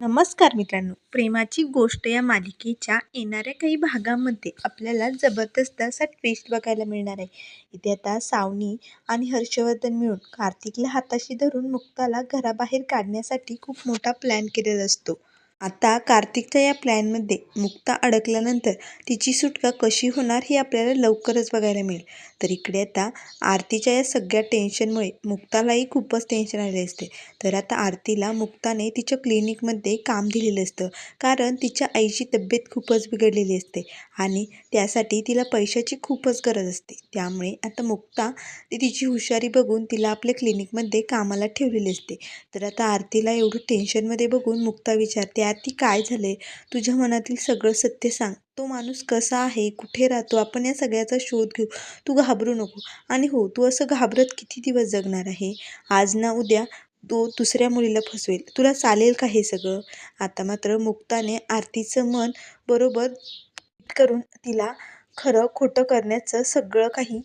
नमस्कार मित्रांनो. प्रेमाची गोष्ट या मालिकेच्या येणाऱ्या काही भागामध्ये आपल्याला जबरदस्त असा ट्विस्ट बघायला मिळणार आहे. इथे आता सावनी आणि हर्षवर्धन मिळून कार्तिकला हाताशी धरून मुक्ताला घराबाहेर काढण्यासाठी खूप मोठा प्लॅन केलेला असतो. आता कार्तिकच्या या प्लॅनमध्ये मुक्ता अडकल्यानंतर तिची सुटका कशी होणार हे आपल्याला लवकरच बघायला मिळेल. तर इकडे आता आरतीच्या या सगळ्या टेन्शनमुळे मुक्तालाही खूपच टेन्शन आले असते. तर आता आरतीला मुक्ताने तिच्या क्लिनिकमध्ये काम दिलेलं असतं. कारण तिच्या आईची तब्येत खूपच बिघडलेली असते आणि त्यासाठी तिला पैशाची खूपच गरज असते. त्यामुळे आता मुक्ता तिची हुशारी बघून तिला आपल्या क्लिनिकमध्ये कामाला ठेवलेली असते. तर आता आरतीला एवढं टेन्शनमध्ये बघून मुक्ता विचारते ती काय झाले? तुझ्या मनातील सगळं सत्य सांग. तो माणूस कसा आहे? कुठे राहतो? आपण या सगळ्याचा शोध घेऊ. तू घाबरू नको. आणि हो तू असं घाबरत किती दिवस जगणार आहे? आज ना उद्या तो दुसऱ्या मुलीला फसवेल. तुला चालेल का हे सगळं? आता मात्र मुक्ताने आरतीचं मन बरोबर करून तिला खरं खोटं करण्याचं सगळं काही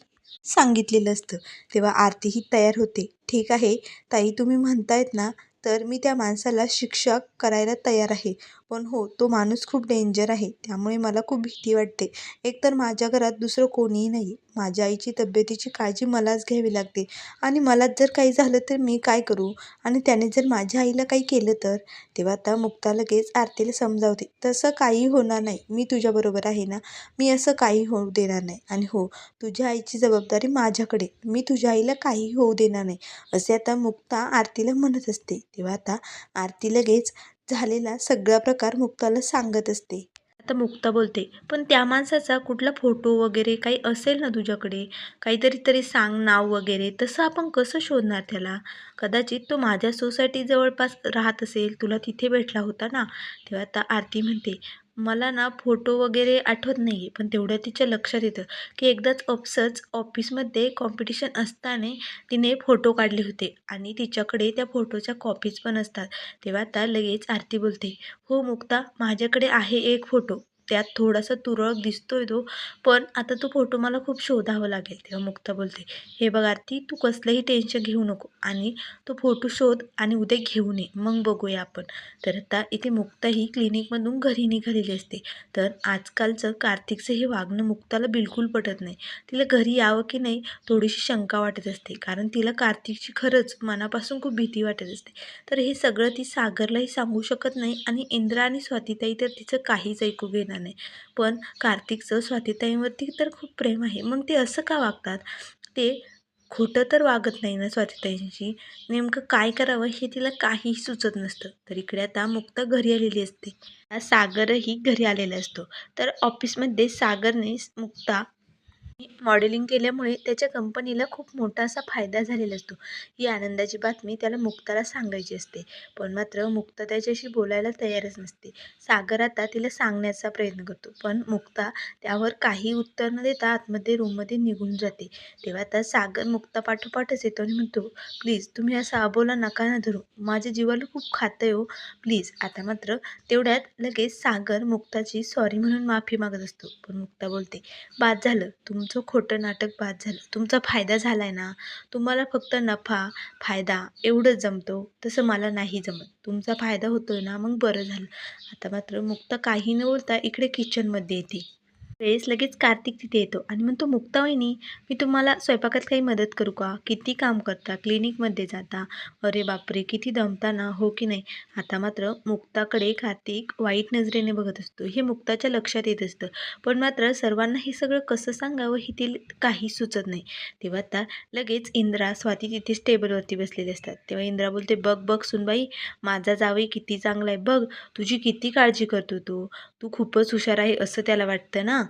सांगितलेलं असतं. तेव्हा आरती ही तयार होते. ठीक आहे? ताई तुम्ही म्हणतायत ना? तर मी त्या माणसाला शिक्षा करायला तयार आहे. पण हो तो माणूस खूप डेंजर आहे. त्यामुळे मला खूप भीती वाटते. एकतर माझ्या घरात दुसरं कोणीही नाही माझ्या आईची तब्येतीची काळजी मलाच घ्यावी लागते. आणि मलाच जर काही झालं तर मी काय करू? आणि त्याने जर माझ्या आईला काही केलं तर? तेव्हा आता मुक्ता लगेच आरतीला समजावते. तसं काही होणार नाही. मी तुझ्याबरोबर आहे ना? मी असं काही होऊ देणार नाही. आणि हो तुझ्या आईची जबाबदारी माझ्याकडे. मी तुझ्या आईला काही होऊ देणार नाही. असे आता मुक्ता आरतीला म्हणत असते. तेव्हा आता आरती लगेच झालेला सगळा प्रकार मुक्ताला सांगत असते. आता मुक्ता बोलते पण त्या माणसाचा कुठला फोटो वगैरे काही असेल ना तुझ्याकडे? काहीतरी तरी सांग नाव वगैरे तसं आपण कसं शोधणार त्याला? कदाचित तो माझ्या सोसायटी जवळपास राहत असेल तुला तिथे भेटला होता ना? तेव्हा आता आरती म्हणते मला ना फोटो वगैरे आठवत नाही आहे पण तेवढ्या तिच्या लक्षात येतं की एकदाच अपसच ऑफिसमध्ये कॉम्पिटिशन असताना तिने फोटो काढले होते आणि तिच्याकडे त्या फोटोच्या कॉपीज पण असतात. तेव्हा आता लगेच आरती बोलते हो मुक्ता माझ्याकडे आहे एक फोटो. त्यात थोडासा तुरळक दिसतोय तो पण आता तो फोटो मला खूप शोधावा लागेल तेव्हा मुक्ता बोलते. हे बघ आरती तू कसलंही टेन्शन घेऊ नको आणि तो फोटो शोध आणि उद्या घेऊन ये मग बघूया आपण. तर आता इथे मुक्ता ही क्लिनिकमधून घरी निघालेली असते. तर आजकालचं कार्तिकचं हे वागणं मुक्ताला बिलकुल पटत नाही. तिला घरी यावं की नाही थोडीशी शंका वाटत असते. कारण तिला कार्तिकची खरंच मनापासून खूप भीती वाटत असते. तर हे सगळं ती सागरलाही सांगू शकत नाही आणि इंद्रा आणि स्वातीताई तर तिचं काहीच ऐकू घेणार नाही. पण कार्तिकचं स्वातीताईंवरती तर खूप प्रेम आहे. मग ते असं का वागतात? ते खोटं तर वागत नाही ना स्वातीताईंशी. नेमकं काय करावं हे तिला काहीही सुचत नसतं. तर इकडे आता मुक्ता घरी आलेली असते. सागरही घरी आलेला असतो. तर ऑफिसमध्ये सागरने मुक्ता मॉडेलिंग केल्यामुळे त्याच्या कंपनीला खूप मोठा असा फायदा झालेला असतो. ही आनंदाची बातमी त्याला मुक्ताला सांगायची असते. पण मात्र मुक्ता त्याच्याशी बोलायला तयारच नसते. सागर आता तिला सांगण्याचा प्रयत्न करतो. पण मुक्ता त्यावर काही उत्तर न देता आतमध्ये रूममध्ये निघून जाते. तेव्हा आता सागर मुक्ता पाठोपाठच येतो आणि म्हणतो प्लीज तुम्ही असा अबोला नका ना धरू. माझ्या जीवाला खूप खातं हो. प्लीज. आता मात्र तेवढ्यात लगेच सागर मुक्ताची सॉरी म्हणून माफी मागत असतो. पण मुक्ता बोलते बाद झालं. तुम तुमचं खोटं नाटक बाद झालं. तुमचा फायदा झाला आहे ना? तुम्हाला फक्त नफा फायदा एवढंच जमतो तसं मला नाही जमत. तुमचा फायदा होतो आहे ना मग बरं झालं. आता मात्र मुक्ता काही न बोलता इकडे किचनमध्ये येते. वेळेस लगेच कार्तिक तिथे येतो आणि म्हणतो मुक्ता वहिनी मी तुम्हाला स्वयंपाकात काही मदत करू का? किती काम करता? क्लिनिकमध्ये जाता? अरे बापरे किती दमता ना हो की नाही? आता मात्र मुक्ताकडे कार्तिक वाईट नजरेने बघत असतो. हे मुक्ताच्या लक्षात येत असतं. पण मात्र सर्वांना हे सगळं कसं सांगावं हे ते काही सुचत नाही. तेव्हा आता लगेच इंद्रा स्वाती तिथेच टेबलवरती बसलेले असतात. तेव्हा इंद्रा बोलते बघ बघ सुनबाई माझा जावई किती चांगला आहे. बघ तुझी किती काळजी करतो तू. तू खूपच हुशार आहे असं त्याला वाटतं ना?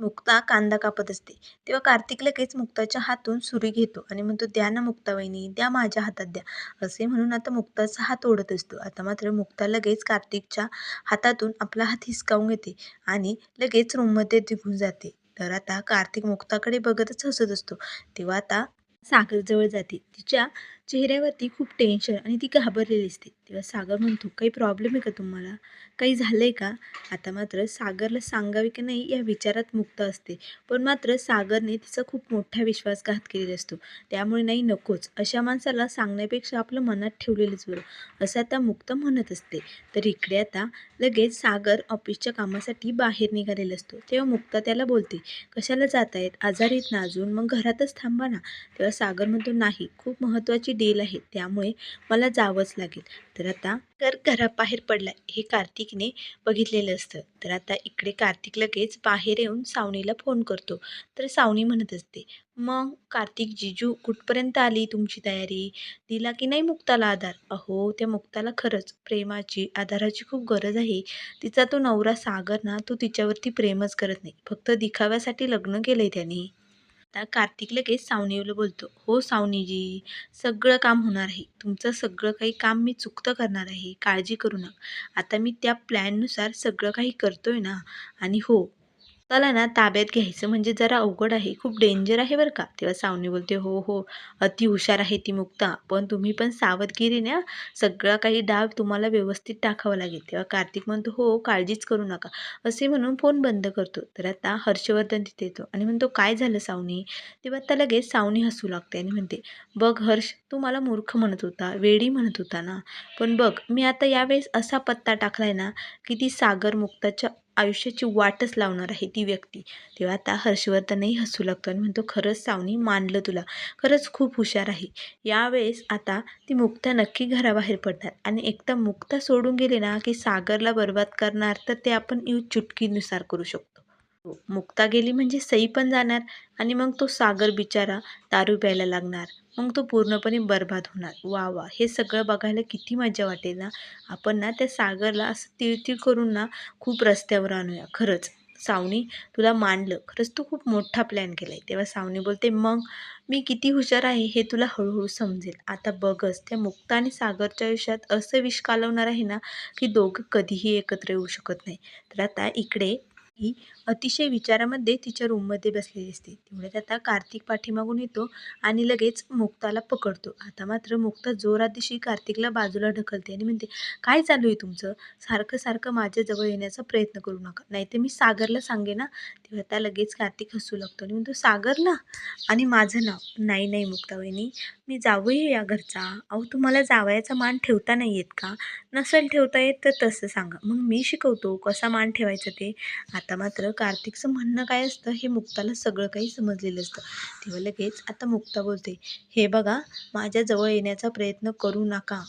मुक्ता कांदा कापत असते. तेव्हा कार्तिक लगेच मुक्ताच्या हातून सुरी घेतो आणि म्हणतो द्या ना मुक्ता वहिनी द्या माझ्या हातात द्या. असे म्हणून आता मुक्ताचा हात ओढत असतो. आता मात्र मुक्ता लगेच कार्तिकच्या हातातून आपला हात हिसकावून घेते आणि लगेच रूममध्ये निघून जाते. तर आता कार्तिक मुक्ताकडे बघतच हसत असतो. तेव्हा आता सागरजवळ जाते. तिच्या चेहऱ्यावरती खूप टेन्शन आणि ती घाबरलेली असते. तेव्हा सागर म्हणतो काही प्रॉब्लेम आहे का तुम्हाला? काही झालं आहे का? आता मात्र सागरला सांगावे की नाही या विचारात मुक्त असते. पण मात्र सागरने तिचा खूप मोठा विश्वासघात केलेला असतो. त्यामुळे नाही नकोच. अशा माणसाला सांगण्यापेक्षा आपलं मनात ठेवलेलंच बरं. असं आता मुक्त म्हणत असते. तर इकडे आता लगेच सागर ऑफिसच्या कामासाठी बाहेर निघालेला असतो. तेव्हा मुक्ता त्याला बोलते कशाला जात आहेत आजारीत ना अजून? मग घरातच थांबा ना. तेव्हा सागर म्हणतो नाही. खूप महत्त्वाची डील आहे त्यामुळे मला जावंच लागेल. तर आता तर घराबाहेर पडला हे कार्तिकने बघितलेलं असतं. तर आता इकडे कार्तिक लगेच बाहेर येऊन सावनीला फोन करतो. तर सावनी म्हणत असते मग कार्तिक जिजू कुठपर्यंत आली तुमची तयारी? दिला की नाही मुक्ताला आधार? अहो त्या मुक्ताला खरंच प्रेमाची आधाराची खूप गरज आहे. तिचा तो नवरा सागर ना तो तिच्यावरती प्रेमच करत नाही. फक्त दिखाव्यासाठी लग्न केलंय त्याने. आता कार्तिक लगेच सावनीला बोलतो. हो सावनीजी सगळं काम होणार आहे. तुमचं सगळं काही काम मी चुकतं करणार आहे. काळजी करू नका. आता मी त्या प्लॅननुसार सगळं काही करतोय ना? आणि हो त्याला ना ताब्यात घ्यायचं म्हणजे जरा अवघड आहे. खूप डेंजर आहे बरं का. तेव्हा सावनी बोलते हो हो अति हुशार आहे ती मुक्ता. पण तुम्ही पण सावधगिरीने सगळा काही डाव तुम्हाला व्यवस्थित टाकावा लागेल. तेव्हा कार्तिक म्हणतो हो काळजीच करू नका. असे म्हणून फोन बंद करतो. तर आता हर्षवर्धन तिथे येतो आणि म्हणतो काय झालं सावनी? तेव्हा आता लगेच सावनी हसू लागते आणि म्हणते बघ हर्ष तू मला मूर्ख म्हणत होता वेडी म्हणत होता ना. पण बघ मी आता यावेळेस असा पत्ता टाकलाय ना की ती सागर मुक्ताच्या आयुष्याची वाटच लावणार आहे ती व्यक्ती. तेव्हा आता हर्षवर्धनही हसू लागतो आणि म्हणतो खरंच सावनी मानलं तुला. खरंच खूप हुशार आहे. यावेळेस आता ती मुक्ता नक्की घराबाहेर पडणार आणि एकदा मुक्ता सोडून गेली ना की सागरला बर्बाद करणार तर ते आपण यू चुटकीनुसार करू शकतो. हो. मुक्ता गेली म्हणजे सई पण जाणार आणि मग तो सागर बिचारा दारू प्यायला लागणार. मग तो पूर्णपणे बर्बाद होणार. वा वा. हे सगळं बघायला किती मजा वाटेल ना. आपण ना त्या सागरला असं तिळतिळ करून ना खूप रस्त्यावर आणूया. खरंच. सावनी तुला मानलं. खरंच तू खूप मोठा प्लॅन केला आहे तेव्हा सावनी बोलते मग मी किती हुशार आहे हे तुला हळूहळू समजेल. आता बघच. त्या मुक्ता आणि सागरच्या आयुष्यात असं विष कालवणार आहे ना की दोघं कधीही एकत्र येऊ शकत नाही. तर आता इकडे ही अतिशय विचारामध्ये तिच्या रूममध्ये बसलेली असते. तेवढ्यात आता कार्तिक पाठीमागून येतो आणि लगेच मुक्ताला पकडतो. आता मात्र मुक्ता जोरात दिशी कार्तिकला बाजूला ढकलते आणि म्हणते काय चालू आहे तुमचं? सारखं सारखं माझ्याजवळ येण्याचा प्रयत्न करू नका. नाही तर मी सागरला सांगे ना तेव्हा त्या लगेच कार्तिक हसू लागतो आणि म्हणतो सागरला आणि माझं नाव. नाही नाही मुक्ता वहिनी मी जावई या घरचा. अहो तुम्हाला जावयाचा मान ठेवता नाही येत का? नसेल ठेवता येत तर तसं सांगा. मग मी शिकवतो कसा मान ठेवायचं ते. आता मात्र कार्तिकचं म्हणणं काय असतं हे मुक्ताला सगळं काही समजलेलं असतं. तेव्हा लगेच आता मुक्ता बोलते हे बघा माझ्याजवळ येण्याचा प्रयत्न करू नका.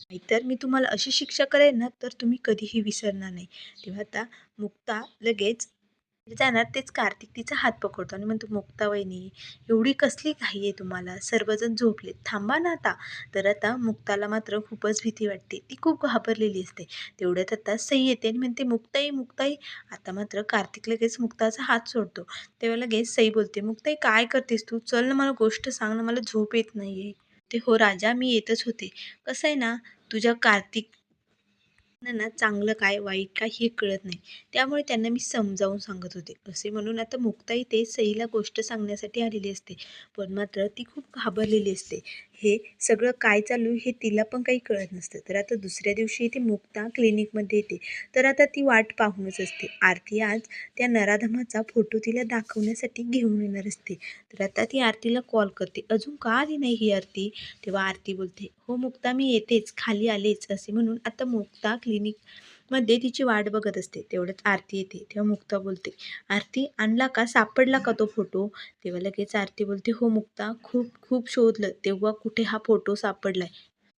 नाहीतर मी तुम्हाला अशी शिक्षा करेन ना तर तुम्ही कधीही विसरणार नाही. तेव्हा आता मुक्ता लगेच म्हणजे जाणार तेच कार्तिक तिचा हात पकडतो आणि म्हणतो मुक्ता वहिनी एवढी कसली घाई आहे तुम्हाला? सर्वजण झोपलेत. थांबा ना आता. तर आता मुक्ताला मात्र खूपच भीती वाटते. ती खूप घाबरलेली असते. तेवढ्यात आता सई येते आणि म्हणते मुक्ताई मुक्ताई. आता मात्र कार्तिक लगेच मुक्ताचा हात सोडतो. तेव्हा लगेच सई बोलते मुक्ताई काय करतेस तू? चल ना मला गोष्ट सांग ना मला झोप येत नाही आहे ते हो राजा मी येतच होते. कसं आहे ना तुझ्या कार्तिक ना चांगलं काय वाईट काय हे कळत नाही. त्यामुळे त्यांना मी समजावून सांगत होते. असे म्हणून आता मुक्ताई ते सईला गोष्ट सांगण्यासाठी आलेली असते. पण मात्र ती खूप घाबरलेली असते. हे सगळं काय चालू हे तिला पण काही कळत नसतं. तर आता दुसऱ्या दिवशी ती मुक्ता क्लिनिकमध्ये येते. तर आता ती वाट पाहूनच असते. आरती आज त्या नराधमाचा फोटो तिला दाखवण्यासाठी घेऊन येणार असते. तर आता ती आरतीला कॉल करते. अजून का आली नाही ही आरती? तेव्हा आरती बोलते हो मुक्ता मी येतेच. खाली आलेच असे म्हणून आता मुक्ता क्लिनिक मध्ये तिची वाट बघत असते. तेवढ्यात आरती येते तेव्हा मुक्ता बोलते आरती आणला का? सापडला का तो फोटो तेव्हा लगेच आरती बोलते हो मुक्ता खूप खूप शोधलं तेव्हा कुठे हा फोटो सापडलाय?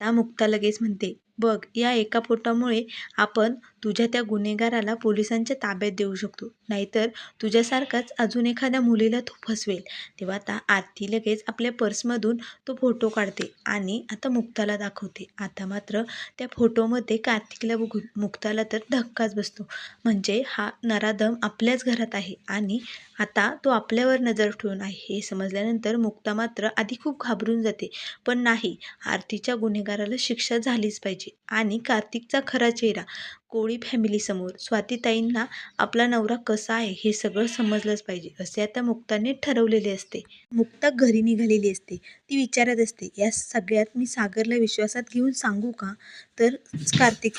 त्या मुक्ता लगेच म्हणते बघ या एका फोटोमुळे आपण तुझ्या त्या गुन्हेगाराला पोलिसांच्या ताब्यात देऊ शकतो. नाहीतर तुझ्यासारखाच अजून एखाद्या मुलीला तू फसवेल. तेव्हा आता आरती लगेच आपल्या पर्समधून तो फोटो काढते आणि आता मुक्ताला दाखवते. आता मात्र त्या फोटोमध्ये कार्तिकला बघून मुक्ताला तर धक्काच बसतो. म्हणजे हा नराधम आपल्याच घरात आहे आणि आता तो आपल्यावर नजर ठेवून आहे. हे समजल्यानंतर मुक्ता मात्र आधी खूप घाबरून जाते. पण नाही आरतीच्या गुन्हेगाराला शिक्षा झालीच पाहिजे आणि कार्तिकचा खरा चेहरा कोळी फॅमिलीसमोर स्वातीताईंना आपला नवरा कसा आहे हे सगळं समजलंच पाहिजे असे आता मुक्ताने ठरवलेले असते. मुक्ता घरी निघालेली असते. ती विचारत असते या सगळ्यात मी सागरला विश्वासात घेऊन सांगू का? तर कार्तिक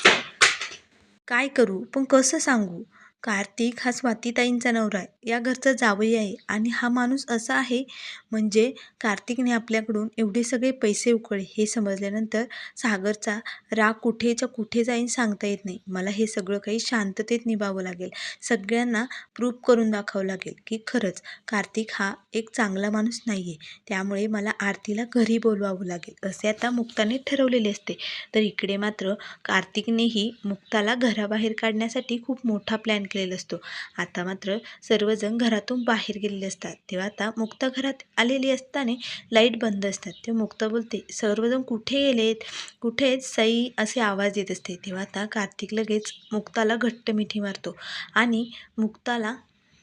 काय करू? पण कसं सांगू? कार्तिक हा स्वातीताईंचा नवरा आहे. या घरचा जावई आहे आणि हा माणूस असा आहे म्हणजे कार्तिकने आपल्याकडून एवढे सगळे पैसे उकळले. हे समजल्यानंतर सागरचा राग कुठेच्या कुठे जाईन सांगता येत नाही. मला हे सगळं काही शांततेत निभावं लागेल. सगळ्यांना प्रूफ करून दाखवावं लागेल की खरंच कार्तिक हा एक चांगला माणूस नाही आहे त्यामुळे मला आरतीला घरी बोलवावं लागेल. असे आता मुक्ताने ठरवलेले असते. तर इकडे मात्र कार्तिकनेही मुक्ताला घराबाहेर काढण्यासाठी खूप मोठा प्लॅन केलेला असतो. आता मात्र सर्वजण घरातून बाहेर गेलेले असतात. तेव्हा आता मुक्ता घरात आलेली असताना लाइट बंद असतात. तेव्हा मुक्ता बोलते. सर्वजण कुठे गेलेत? कुठे सई असे आवाज येत असते. तेव्हा आता कार्तिक लगेच मुक्ताला घट्ट मिठी मारतो आणि मुक्ताला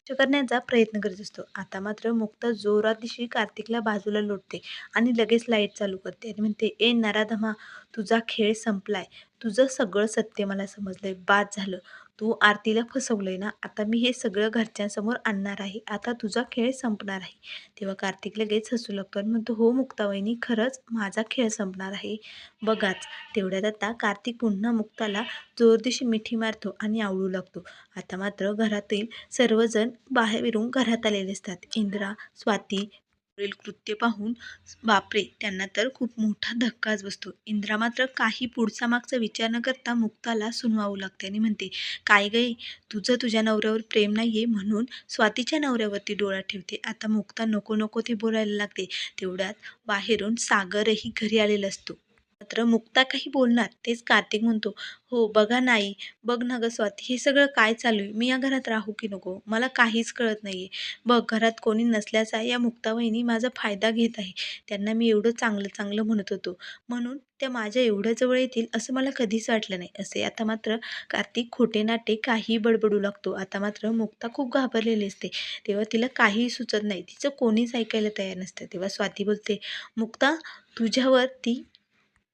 करण्याचा प्रयत्न करत असतो. आता मात्र मुक्ता जोरादिशी कार्तिकला बाजूला लोटते आणि लगेच लाइट चालू करते आणि म्हणते ए नराधमा तुझा खेळ संपलाय. तुझं सगळं सत्य मला समजलंय. बाद झालं. तू आरतीला फसवलंय ना आता मी हे सगळं घरच्यांसमोर आणणार आहे. आता तुझा खेळ संपणार आहे. तेव्हा कार्तिक लगेच हसू लागतो आणि म्हणतो हो मुक्तावहिनी खरंच माझा खेळ संपणार आहे. बघाच. तेवढ्यात आता कार्तिक पुन्हा मुक्ताला जोरदिशी मिठी मारतो आणि आवळू लागतो. आता मात्र घरातील सर्वजण बाहेरून घरात आलेले असतात. इंद्रा स्वाती वरील कृत्य पाहून बापरे त्यांना तर खूप मोठा धक्काच बसतो. इंद्रा मात्र काही पुढचा मागचा विचार न करता मुक्ताला सुनवावू लागते आणि म्हणते काय गई तुझं तुझ्या नवऱ्यावर प्रेम नाही आहे म्हणून स्वातीच्या नवऱ्यावरती डोळा ठेवते. आता मुक्ता नको नको ते बोलायला लागते. तेवढ्यात बाहेरून सागरही घरी आलेला असतो. मात्र मुक्ता काही बोलणार तेच कार्तिक म्हणतो हो बघा नाही बघ ना गं स्वाती हे सगळं काय चालू आहे? मी या घरात राहू की नको? मला काहीच कळत नाही आहे बघ घरात कोणी नसल्याचा या मुक्तावाईनी माझा फायदा घेत आहे. त्यांना मी एवढं चांगलं चांगलं म्हणत होतो. म्हणून त्या माझ्या एवढ्या जवळ येतील असं मला कधीच वाटलं नाही. असे आता मात्र कार्तिक खोटे नाटे काही बडबडू लागतो. आता मात्र मुक्ता खूप घाबरलेली असते. तेव्हा तिला काहीही सुचत नाही. तिचं कोणीच ऐकायला तयार नसतं. तेव्हा स्वाती बोलते मुक्ता तुझ्यावर ती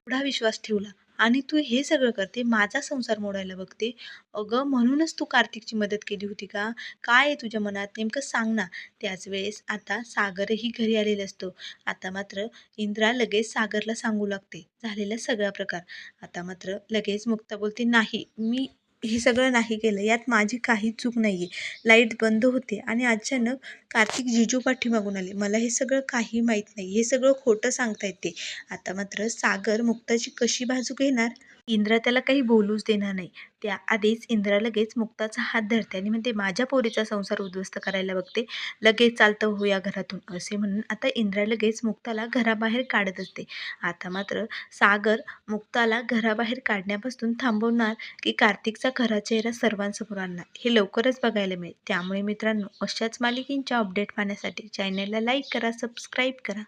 एवढा विश्वास ठेवला. आणि तू हे सगळं करते माझा संसार मोडायला बघते. अगं म्हणूनच तू कार्तिकची मदत केली होती का? काय आहे तुझ्या मनात? नेमकं सांग ना. त्याच वेळेस आता सागरही घरी आलेला असतो. आता मात्र इंद्रा लगेच सागरला सांगू लागते. झालेला सगळा प्रकार. आता मात्र लगेच मुक्ता बोलते नाही मी हे सगळं नाही केलं. यात माझी काही चूक नाही आहे लाइट बंद होते आणि अचानक कार्तिक जिजू पाठीमागून आले. मला हे सगळं काही माहीत नाही. हे सगळं खोटं सांगता ते. आता मात्र सागर मुक्ताची कशी बाजू घेणार? इंद्रा त्याला काही बोलूच देणार नाही. त्याआधीच इंद्रा लगेच मुक्ताचा हात धरते आणि म्हणते माझ्या पोरीचा संसार उद्ध्वस्त करायला बघते. लगेच चालतं हो या घरातून असे म्हणून आता इंद्रा लगेच मुक्ताला घराबाहेर काढत असते. आता मात्र सागर मुक्ताला घराबाहेर काढण्यापासून थांबवणार की कार्तिकचा खरा चेहरा सर्वांसमोर आणणार हे लवकरच बघायला मिळेल. त्यामुळे मित्रांनो अशाच मालिकेंच्या अपडेट पाहण्यासाठी चॅनलला लाईक करा सबस्क्राईब करा.